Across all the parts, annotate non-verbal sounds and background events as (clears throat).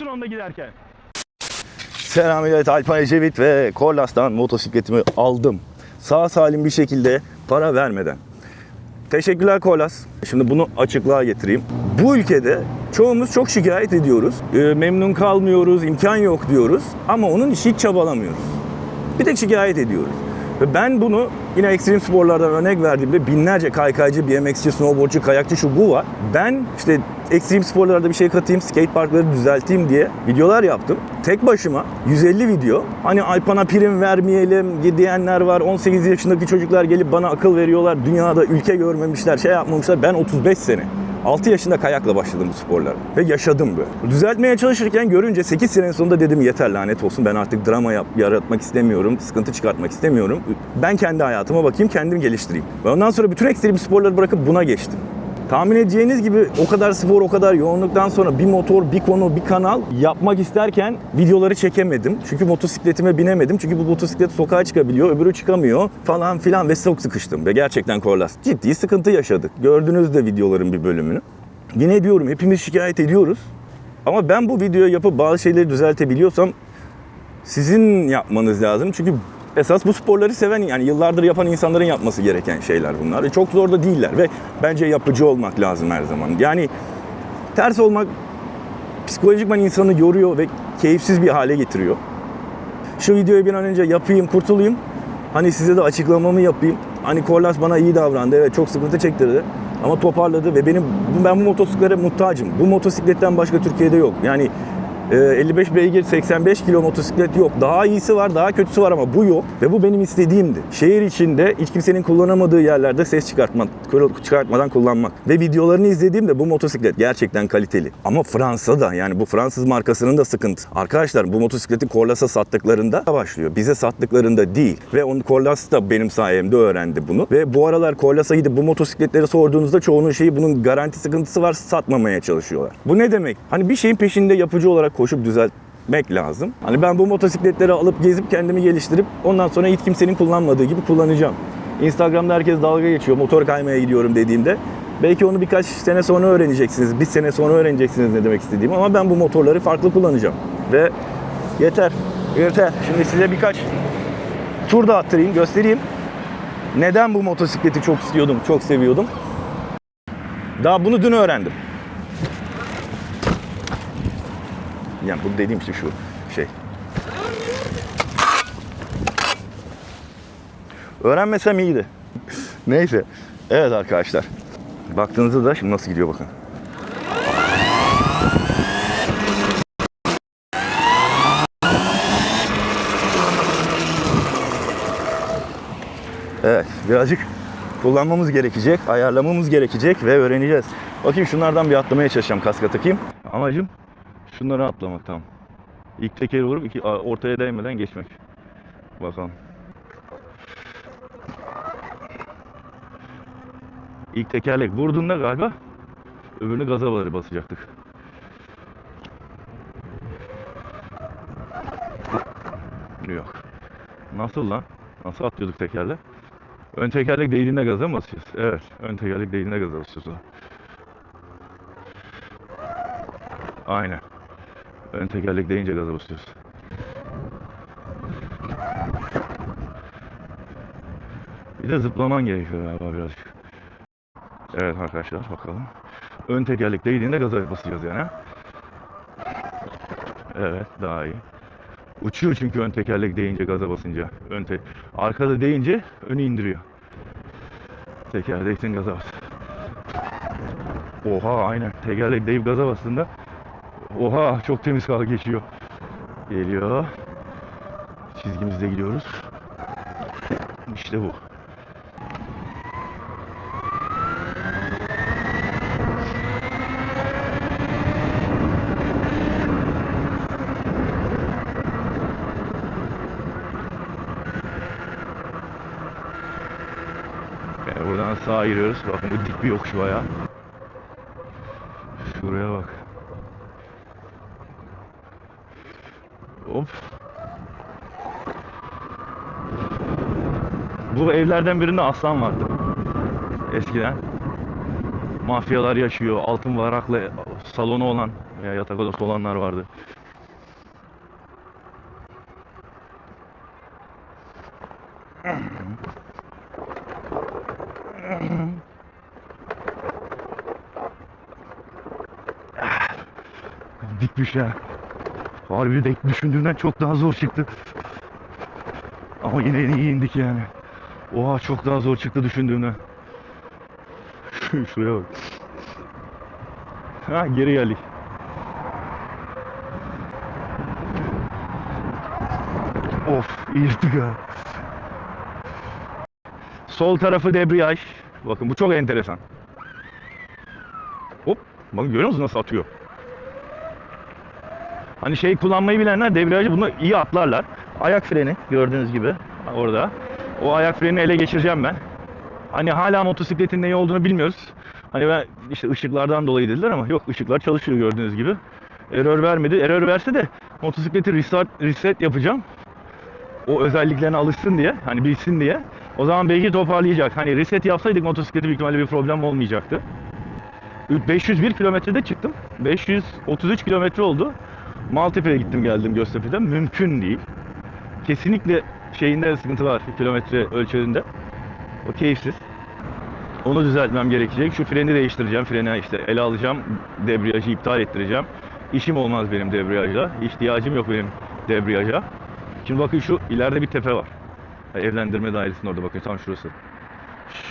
musun onda giderken? Selam millet Alpan Ecevit ve Korlas'tan motosikletimi aldım. Sağ salim bir şekilde para vermeden. Teşekkürler Korlas. Şimdi bunu açıklığa getireyim. Bu ülkede çoğumuz çok şikayet ediyoruz. Ee, memnun kalmıyoruz, imkan yok diyoruz. Ama onun için hiç çabalamıyoruz. Bir tek şikayet ediyoruz. Ve ben bunu yine ekstrem sporlardan örnek verdiğimde binlerce kaykaycı, BMX'ci, snowboardçu, kayakçı şu bu var. Ben işte ekstrem sporlarda bir şey katayım, skate parkları düzelteyim diye videolar yaptım. Tek başıma 150 video. Hani Alpan'a prim vermeyelim diyenler var. 18 yaşındaki çocuklar gelip bana akıl veriyorlar. Dünyada ülke görmemişler, şey yapmamışlar. Ben 35 sene 6 yaşında kayakla başladım bu sporlara ve yaşadım böyle. Düzeltmeye çalışırken görünce 8 sene sonunda dedim yeter lanet olsun ben artık drama yap, yaratmak istemiyorum, sıkıntı çıkartmak istemiyorum. Ben kendi hayatıma bakayım, kendimi geliştireyim. Ve ondan sonra bütün ekstrem sporları bırakıp buna geçtim. Tahmin edeceğiniz gibi o kadar spor, o kadar yoğunluktan sonra bir motor, bir konu, bir kanal yapmak isterken videoları çekemedim. Çünkü motosikletime binemedim. Çünkü bu motosiklet sokağa çıkabiliyor, öbürü çıkamıyor falan filan ve çok sıkıştım. Ve gerçekten Korlas ciddi sıkıntı yaşadık. Gördünüz de videoların bir bölümünü. Yine diyorum hepimiz şikayet ediyoruz. Ama ben bu videoyu yapıp bazı şeyleri düzeltebiliyorsam sizin yapmanız lazım. Çünkü esas bu sporları seven yani yıllardır yapan insanların yapması gereken şeyler bunlar. E, Çok zor da değiller ve bence yapıcı olmak lazım her zaman. Yani ters olmak psikolojikman insanı yoruyor ve keyifsiz bir hale getiriyor. Şu videoyu bir an önce yapayım, kurtulayım. Hani size de açıklamamı yapayım. Hani Korlas bana iyi davrandı. Evet çok sıkıntı çektirdi. Ama toparladı ve benim ben bu motosikletlere muhtacım. Bu motosikletten başka Türkiye'de yok. Yani e, 55 beygir 85 kilo motosiklet yok. Daha iyisi var, daha kötüsü var ama bu yok. Ve bu benim istediğimdi. Şehir içinde hiç kimsenin kullanamadığı yerlerde ses çıkartma, çıkartmadan kullanmak. Ve videolarını izlediğimde bu motosiklet gerçekten kaliteli. Ama Fransa'da yani bu Fransız markasının da sıkıntı. Arkadaşlar bu motosikleti Corlas'a sattıklarında başlıyor. Bize sattıklarında değil. Ve onu Corlas da benim sayemde öğrendi bunu. Ve bu aralar Corlas'a gidip bu motosikletleri sorduğunuzda çoğunun şeyi bunun garanti sıkıntısı var satmamaya çalışıyorlar. Bu ne demek? Hani bir şeyin peşinde yapıcı olarak koşup düzeltmek lazım. Hani ben bu motosikletleri alıp gezip kendimi geliştirip ondan sonra hiç kimsenin kullanmadığı gibi kullanacağım. Instagram'da herkes dalga geçiyor motor kaymaya gidiyorum dediğimde. Belki onu birkaç sene sonra öğreneceksiniz. Bir sene sonra öğreneceksiniz ne demek istediğimi ama ben bu motorları farklı kullanacağım. Ve yeter. Yeter. Şimdi size birkaç tur da attırayım, göstereyim. Neden bu motosikleti çok istiyordum, çok seviyordum. Daha bunu dün öğrendim. Yani bu dediğim işte şu şey. Öğrenmesem iyiydi. Neyse. Evet arkadaşlar. Baktığınızda da şimdi nasıl gidiyor bakın. Evet, birazcık kullanmamız gerekecek, ayarlamamız gerekecek ve öğreneceğiz. Bakayım şunlardan bir atlamaya çalışacağım, kaska takayım. Amacım şunları atlamak tamam. İlk tekeri vurup iki, ortaya değmeden geçmek. Bakalım. İlk tekerlek vurduğunda galiba öbürünü gaza basacaktık. Yok. Nasıl lan? Nasıl atlıyorduk tekerle? Ön tekerlek değdiğinde gaza mı basıyoruz? Evet. Ön tekerlek değdiğinde gaza basıyoruz. Aynen. Ön tekerlek değince gaza basıyoruz. Bir de zıplaman gerekiyor galiba birazcık. Evet arkadaşlar bakalım. Ön tekerlek değdiğinde gaza basacağız yani. Evet daha iyi. Uçuyor çünkü ön tekerlek değince gaza basınca. Ön te arkada değince önü indiriyor. Teker değsin gaza bas. Oha aynen. Tekerlek değip gaza bastığında Oha çok temiz kal geçiyor. Geliyor. Çizgimizde gidiyoruz. İşte bu. Yani buradan sağa giriyoruz. Bakın bu dik bir yokuş bayağı. Şuraya bak. Hop. Bu evlerden birinde aslan vardı. Eskiden. mafyalar yaşıyor. Altın varaklı salonu olan veya yatak odası olanlar vardı. (clears throat) Dikmiş ya. Harbi de düşündüğümden çok daha zor çıktı. Ama yine iyi indik yani. Oha çok daha zor çıktı düşündüğümden. (laughs) Şuraya bak. Ha geri geldik. Of yırttık ha. Sol tarafı debriyaj. Bakın bu çok enteresan. Hop. Bakın görüyor musunuz nasıl atıyor? Hani şey kullanmayı bilenler debriyajı bunu iyi atlarlar. Ayak freni gördüğünüz gibi orada. O ayak frenini ele geçireceğim ben. Hani hala motosikletin neyi olduğunu bilmiyoruz. Hani ben işte ışıklardan dolayı dediler ama yok ışıklar çalışıyor gördüğünüz gibi. Error vermedi. Error verse de motosikleti restart, reset yapacağım. O özelliklerine alışsın diye, hani bilsin diye. O zaman belki toparlayacak. Hani reset yapsaydık motosikleti büyük ihtimalle bir problem olmayacaktı. 501 kilometrede çıktım. 533 kilometre oldu. Maltepe'ye gittim geldim Göztepe'den. Mümkün değil. Kesinlikle şeyinde sıkıntı var kilometre ölçeğinde. O keyifsiz. Onu düzeltmem gerekecek. Şu freni değiştireceğim. Freni işte ele alacağım. Debriyajı iptal ettireceğim. İşim olmaz benim debriyajla. İhtiyacım yok benim debriyaja. Şimdi bakın şu ileride bir tepe var. Evlendirme dairesinin orada bakın tam şurası.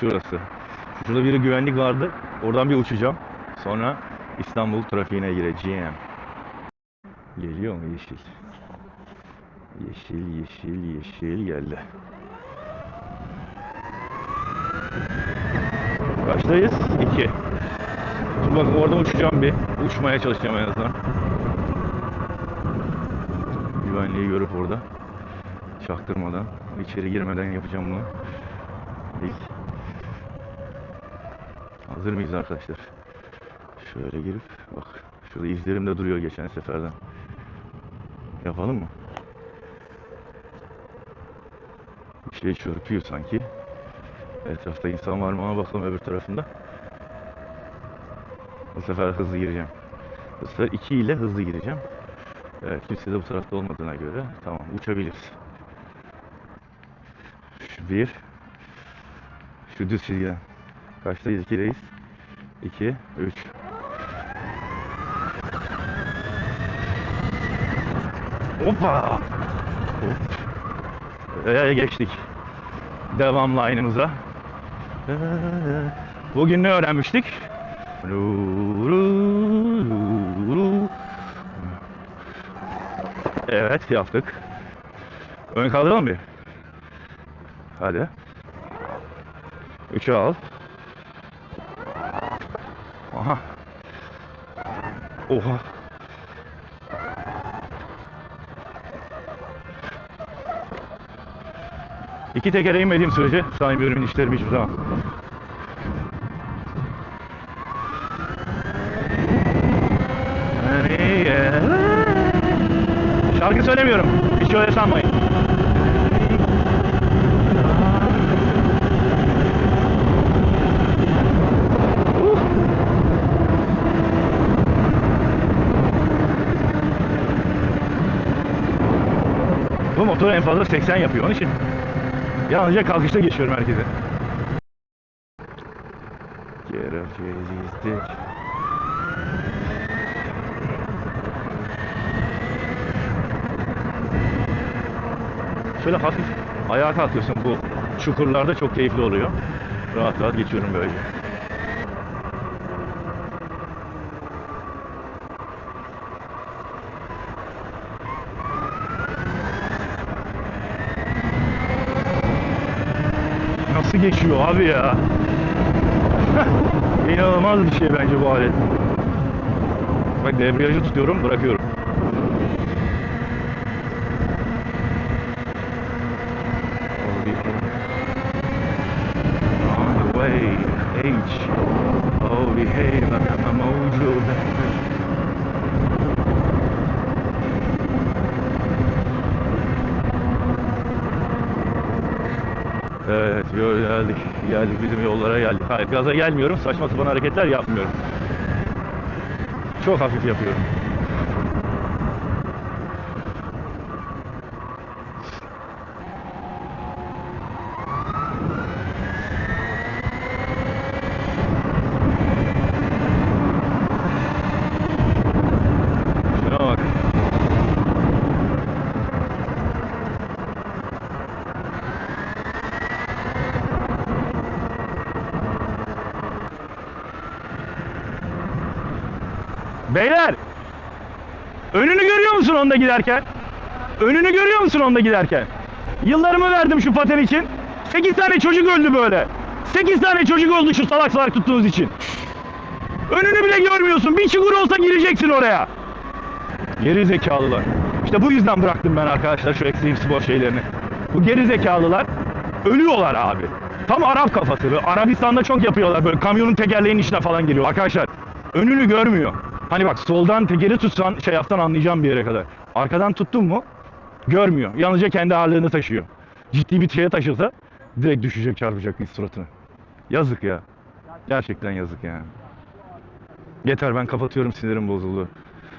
Şurası. Şurada biri güvenlik vardı. Oradan bir uçacağım. Sonra İstanbul trafiğine gireceğim. Geliyor mu yeşil? Yeşil, yeşil, yeşil geldi. Kaçtayız? 2. Dur bak orada uçacağım bir. Uçmaya çalışacağım en azından. Güvenliği görüp orada. Çaktırmadan, içeri girmeden yapacağım bunu. İlk. Hazır mıyız arkadaşlar? Şöyle girip bak şurada izlerim de duruyor geçen seferden. Yapalım mı? Bir şey çırpıyor sanki. Etrafta insan var mı ona bakalım öbür tarafında. Bu sefer hızlı gireceğim. Bu sefer 2 ile hızlı gireceğim. Evet kimse de bu tarafta olmadığına göre tamam uçabiliriz. Şu bir. Şu düz çizgiden. Kaçtayız? 2'deyiz. 2, 3. Hoppa! Hop. Ee, geçtik. Devam line'ımıza. Ee, Bugün ne öğrenmiştik? Evet yaptık. Ön kaldıralım bir. Hadi. Üçü al. Aha. Oha. İki tekere inmediğim sürece saymıyorum inişlerimi hiçbir zaman. Şarkı söylemiyorum. Hiç öyle sanmayın. Bu motor en fazla 80 yapıyor. Onun için yalnızca kalkışta geçiyorum herkese. Geleceğiz izdik. Şöyle hafif ayağa kalkıyorsun bu çukurlarda çok keyifli oluyor. Rahat rahat geçiyorum böyle. Nasıl geçiyor abi ya? İnanılmaz bir şey bence bu alet. Bak debriyajı tutuyorum, bırakıyorum. Evet, geldik. Geldik bizim yollara geldik. Hayır gaza gelmiyorum. Saçma sapan hareketler yapmıyorum. Çok hafif yapıyorum. Şuna bak. Beyler! Önünü görüyor musun onda giderken? Önünü görüyor musun onda giderken? Yıllarımı verdim şu paten için. 8 tane çocuk öldü böyle. 8 tane çocuk öldü şu salak salak tuttuğunuz için. Önünü bile görmüyorsun. Bir çukur olsa gireceksin oraya. Geri zekalılar. İşte bu yüzden bıraktım ben arkadaşlar şu ekstrem spor şeylerini. Bu geri zekalılar ölüyorlar abi. Tam Arap kafası. Arabistan'da çok yapıyorlar böyle kamyonun tekerleğinin içine falan giriyor. Arkadaşlar önünü görmüyor. Hani bak soldan tekeri tutsan şey yapsan anlayacağım bir yere kadar. Arkadan tuttun mu görmüyor. Yalnızca kendi ağırlığını taşıyor. Ciddi bir şeye taşırsa direkt düşecek çarpacak suratına. Yazık ya. Gerçekten yazık yani. Yeter ben kapatıyorum sinirim bozuldu.